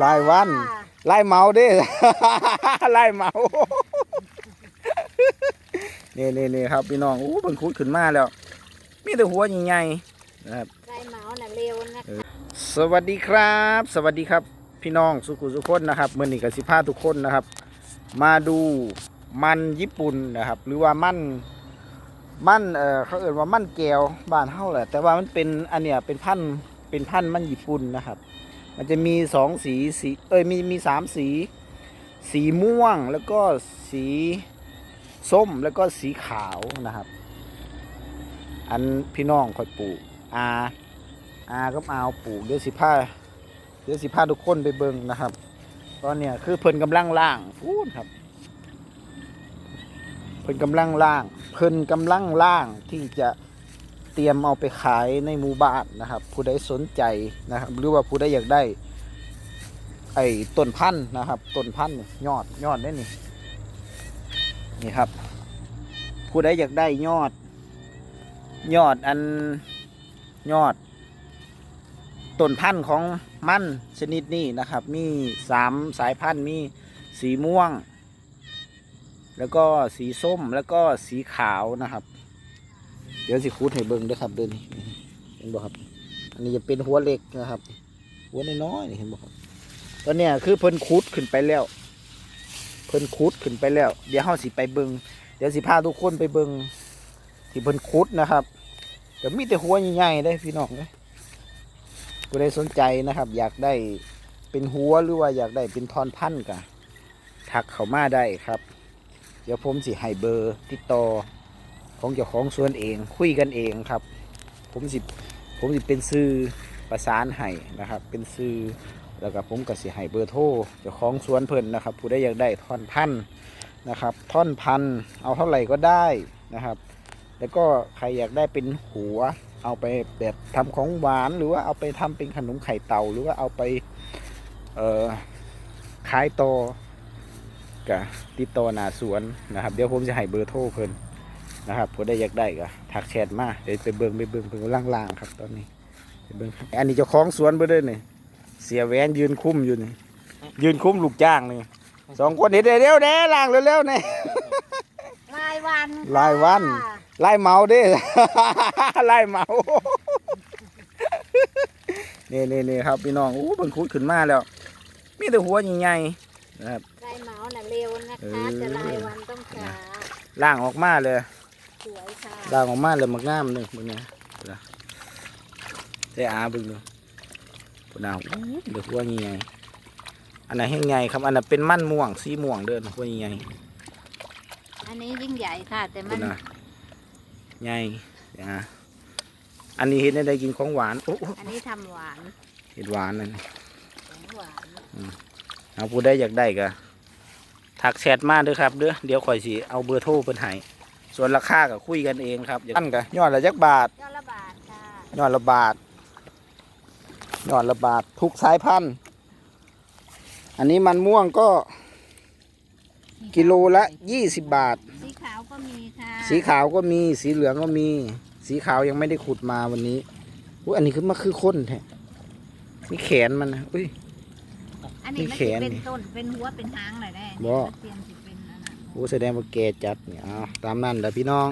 รายวันไล่เมาเด้ไล่เมานี่นี่นี่ครับพี่น้องอู้เพิ่งคุดขึ้นมาแล้ว มีแต่หัวใหญ่ๆนะครับได้เมาส์น่ะเร็วนะสวัสดีครับ สวัสดีครับ พี่น้องสุขุสุขคนนะครับเมื่อนี้กับสิพาทุกคนนะครับ มาดูมันญี่ปุ่นนะครับ หรือว่ามันมันเออเขาเอ่ยว่ามันแก้วบ้านเฮาแหละแต่ว่ามันเป็นอันเนี้ยเป็นพันธุ์เป็นพันธุ์มันญี่ปุ่นนะครับ มันจะมีสองสีสีเอ้ยมีมีสามสี สีม่วงแล้วก็สีส้มแล้วก็สีขาวนะครับ อันพี่น้องคอยปลูกอาอาก็มาเอาปลูกเดี๋ยวสิพาเดี๋ยวสิพาทุกคนไปเบิ่งนะครับ ตอนเนี้ยคือเพิ่นกำลังล่างพูดครับ เพิ่นกำลังล่าง เพิ่นกำลังล่างที่จะ เตรียมเอาไปขายในหมู่บ้านนะครับ ผู้ใดสนใจนะครับ หรือว่าผู้ใดอยากได้ ไอ้ต้นพันธุ์นะครับต้นพันธุ์ยอดยอดได้นี่นี่ครับ ผู้ใดอยากได้ยอด ยอดอันยอดต้นพันธุ์ของมันชนิดนี้นะครับ มีสามสายพันธุ์มีสีม่วง แล้วก็สีส้มแล้วก็สีขาวนะครับ เดี๋ยวสิคูดให้เบิ่งด้วยครับเดินนี่เห็นบ่ครับ อันนี้จะเป็นหัวเล็กนะครับ หัวน้อยๆนี่เห็นบ่ครับตอนเนี้ยคือเพิ่นคูดขึ้นไปแล้ว เพิ่นคูดขึ้นไปแล้ว เดี๋ยวเฮาสิไปเบิ่งเดี๋ยวสิพาทุกคนไปเบิ่งที่เพิ่นคูดนะครับเดี๋ยวมีแต่หัวใหญ่ๆได้พี่น้องเด้ยผู้ใดสนใจนะครับ อยากได้เป็นหัวหรือว่าอยากได้เป็นทอนพันธุ์กะทักเขามาได้ครับ เดี๋ยวผมสิให้เบอร์ติดต่อ ของเจ้าของสวนเองคุยกันเองครับ ผมสิผมสิเป็นซื้อประสานให้นะครับ เป็นซื้อแล้วก็ผมก็สิให้เบอร์โทรเจ้าของสวนเพิ่นนะครับ ผู้ใดอยากได้ท่อนพันธุ์นะครับ ท่อนพันธุ์เอาเท่าไหร่ก็ได้นะครับ แล้วก็ใครอยากได้เป็นหัว เอาไปแบบทำของหวานหรือว่าเอาไปทำเป็นขนมไข่เต่า หรือว่าเอาไปเอ่อขายต่อกับติดต่อหน้าสวนนะครับ เดี๋ยวผมจะให้เบอร์โทรเพิ่น นะครับผมได้อยากได้ก็ทักแชทมาเดี๋ยวไปเบิ่งไปเบิ่งเพิ่นกำลังล่างครับ ตอนนี้ไปเบิ่งอันนี้เจ้าของสวนเบ่เด้อนี่เสียแหวนยืนคุ้มอยู่นี่ยืนคุ้มลูกจ้างนี่สองคนเดี๋ยวเร็วๆแน่ล่างเร็วๆแน่รายวันรายวันค่ะไล่เมาเด้ไล่เมานี่นี่นี่ครับพี่น้องอู้เพิ่งคุดขึ้นมาแล้ว มีแต่หัวใหญ่ๆนะครับได้เมาส์น่ะเร็วนะเอคะอจะรายวันต้องช้าล่างออกมาเลย สวยค่ะล่างออกมาเลยมักงามหนึ่งบึงเนี่ยนะเจ้อาเบึงดูปุ่นเอาอู้เดี๋ยวหัวใหญ่ๆอันไหนให้ใหญ่ครับอันนั้นเป็นมันม่วงสีม่วงเดินหัวใหญ่อันนี้ยิ่งใหญ่ค่ะ แต่ๆมัปุ่นนนะใหญ่อ่าอันนี้เห็นได้กินของหวานโอ้โอ้อันนี้ทำหวานเห็ดหวานนั่นของหวานเอาผู้ใดอยากได้ก็ทักแชทมาเด้อครับเด้อเดี๋ยวข่อยสิเอาเบอร์โทรเพิ่นให้ ส่วนราคาก็คุยกันเองครับอันก็ยอดละจักบาทยอดละบาทค่ะยอดละบาทยอดละบาททุกสายพันธุ์ อันนี้มันม่วงก็กิโลละยี่สิบบาท สีขาวก็มีค่ะสีขาวก็มีสีเหลืองก็มี สีขาวยังไม่ได้ขุดมาวันนี้อุ้ยอันนี้คือมาคือข้นแท้นี่แขนมันนะอุ้ย อันนี้มันมีแขจะนเป็นต้นเป็นหัวเป็นหางหน่อยได้บ่เตรียมสิเป็นอันนั้น โอ้แสดงว่าแกจัดเนี่ยตามนั่นแหละพี่น้อง